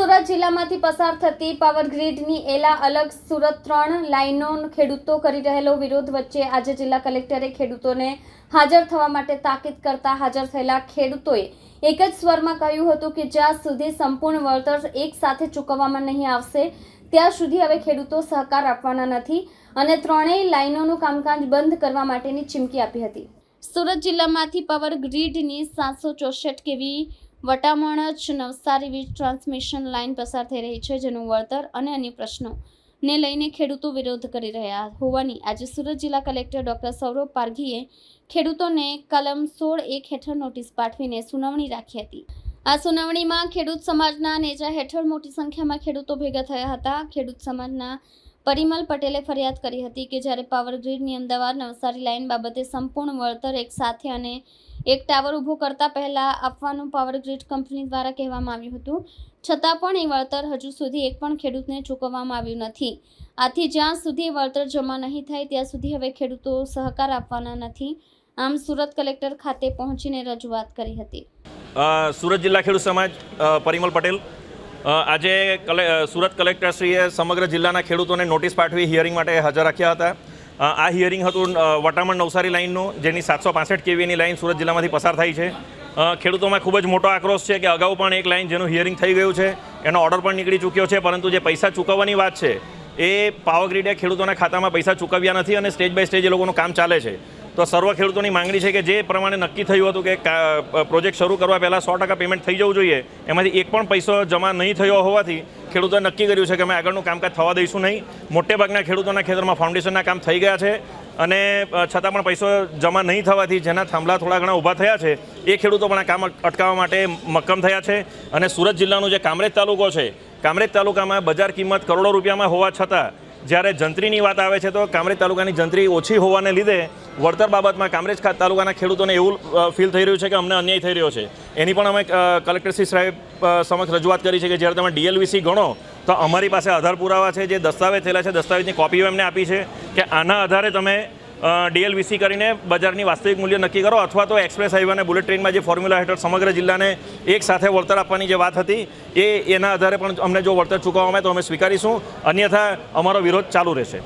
સુરત જિલ્લામાંથી પસાર થતી પાવર ગ્રીડની એલા અલગ સુરત ત્રણ લાઇનો ખેડૂતો કરી રહેલો વિરોધ વચ્ચે આજે જિલ્લા કલેક્ટરે ખેડૂતોને હાજર થવા માટે તાકીદ કરતા હાજર થયેલા ખેડૂતોએ એક જ સ્વરમાં કહ્યું હતું કે જ્યાં સુધી સંપૂર્ણ વળતર એક સાથે ચૂકવવામાં નહીં આવશે, ત્યાં સુધી હવે ખેડૂતો સહકાર આપવાના નથી અને ત્રણેય લાઇનોનું કામકાજ બંધ કરવા માટેની ચીમકી આપી હતી. સુરત જિલ્લામાંથી પાવર ગ્રીડની સાતસો ચોસઠ કેવી વટામણજ નવસારી વીજ ટ્રાન્સમિશન લાઇન પસાર થઈ રહી છે, જેનું વળતર અને અન્ય પ્રશ્નો ને લઈને ખેડૂતો વિરોધ કરી રહ્યા હોવાની આજે સુરત જિલ્લા કલેક્ટર ડોક્ટર સૌરભ પારઘીએ ખેડૂતોને કલમ સોળ એક હેઠળ નોટિસ પાઠવીને સુનાવણી રાખી હતી. આ સુનાવણીમાં ખેડૂત સમાજના નેજા હેઠળ મોટી સંખ્યામાં ખેડૂતો ભેગા થયા હતા. ખેડૂત સમાજના પરિમલ પટેલે ફરિયાદ કરી હતી કે જ્યારે પાવર ગ્રીડની અમદાવાદ નવસારી લાઇન બાબતે સંપૂર્ણ વળતર એક સાથે અને એક ટાવર ઊભો કરતા પહેલાં આપવાનું પાવર ગ્રીડ કંપની દ્વારા કહેવામાં આવ્યું હતું. છતાં પણ એ વળતર હજુ સુધી એક પણ ખેડૂતને ચૂકવવામાં આવ્યું નથી. આથી જ્યાં સુધી વળતર જમા નહીં થાય, ત્યાં સુધી હવે ખેડૂતો સહકાર આપવાના નથી. આમ સુરત કલેક્ટર ખાતે પહોંચીને રજૂઆત કરી હતી. સુરત જિલ્લા ખેડૂત સમાજ પરિમલ પટેલ. આજે કલે સુરત કલેક્ટરશ્રીએ સમગ્ર જિલ્લાના ખેડૂતોને નોટિસ પાઠવી હિયરિંગ માટે હાજર રાખ્યા હતા. આ હિયરિંગ હતું વટામણ નવસારી લાઇનનું, જેની સાતસો પાસઠ કેવીની લાઇન સુરત જિલ્લામાંથી પસાર થાય છે. ખેડૂતોમાં ખૂબ જ મોટો આક્રોશ છે કે અગાઉ પણ એક લાઇન જેનું હિયરિંગ થઈ ગયું છે, એનો ઓર્ડર પણ નીકળી ચૂક્યો છે, પરંતુ જે પૈસા ચૂકવવાની વાત છે, એ પાવર ગ્રીડે ખેડૂતોના ખાતામાં પૈસા ચૂકવ્યા નથી અને સ્ટેજ બાય સ્ટેજ એ લોકોનું કામ ચાલે છે. તો સર્વ ખેડૂતોની માંગણી છે કે જે પ્રમાણે નક્કી થયું હતું કે પ્રોજેક્ટ શરૂ કરવા પહેલાં સો ટકા પેમેન્ટ થઈ જવું જોઈએ, એમાંથી એક પણ પૈસો જમા નહીં થયો હોવાથી ખેડૂતોએ નક્કી કર્યું છે કે અમે આગળનું કામકાજ થવા દઈશું નહીં. મોટેભાગના ખેડૂતોના ખેતરમાં ફાઉન્ડેશનના કામ થઈ ગયા છે અને છતાં પણ પૈસો જમા નહીં થવાથી જેના થાંભલા થોડા ઘણા ઊભા થયા છે, એ ખેડૂતો પણ આ કામ અટકાવવા માટે મક્કમ થયા છે. અને સુરત જિલ્લાનું જે કામરેજ તાલુકો છે, કામરેજ તાલુકામાં બજાર કિંમત કરોડો રૂપિયામાં હોવા છતાં જ્યારે જંત્રીની વાત આવે છે તો કામરેજ તાલુકાની જંત્રી ઓછી હોવાને લીધે વળતર બાબતમાં કામરેજ તાલુકાના ખેડૂતોને એવું ફીલ થઈ રહ્યું છે કે અમને અન્યાય થઈ રહ્યો છે. એની પણ અમે કલેક્ટરશ્રી સાહેબ સમક્ષ રજૂઆત કરી છે કે જ્યારે તમે ડીએલવીસી ગણો, તો અમારી પાસે આધાર પુરાવા છે, જે દસ્તાવેજ થયેલા છે, દસ્તાવેજની કોપીઓ એમને આપી છે કે આના આધારે તમે ડીએલવીસી કરીને બજારની વાસ્તવિક મૂલ્ય નક્કી કરો અથવા તો એક્સપ્રેસ હાઈવે અને બુલેટ ટ્રેનમાં જે ફોર્મ્યુલા હેઠળ સમગ્ર જિલ્લાને એક સાથે વળતર આપવાની જે વાત હતી, એ એના આધારે પણ અમને જો વળતર ચૂકવવામાં આવે તો અમે સ્વીકારીશું. અન્યથા અમારો વિરોધ ચાલુ રહેશે.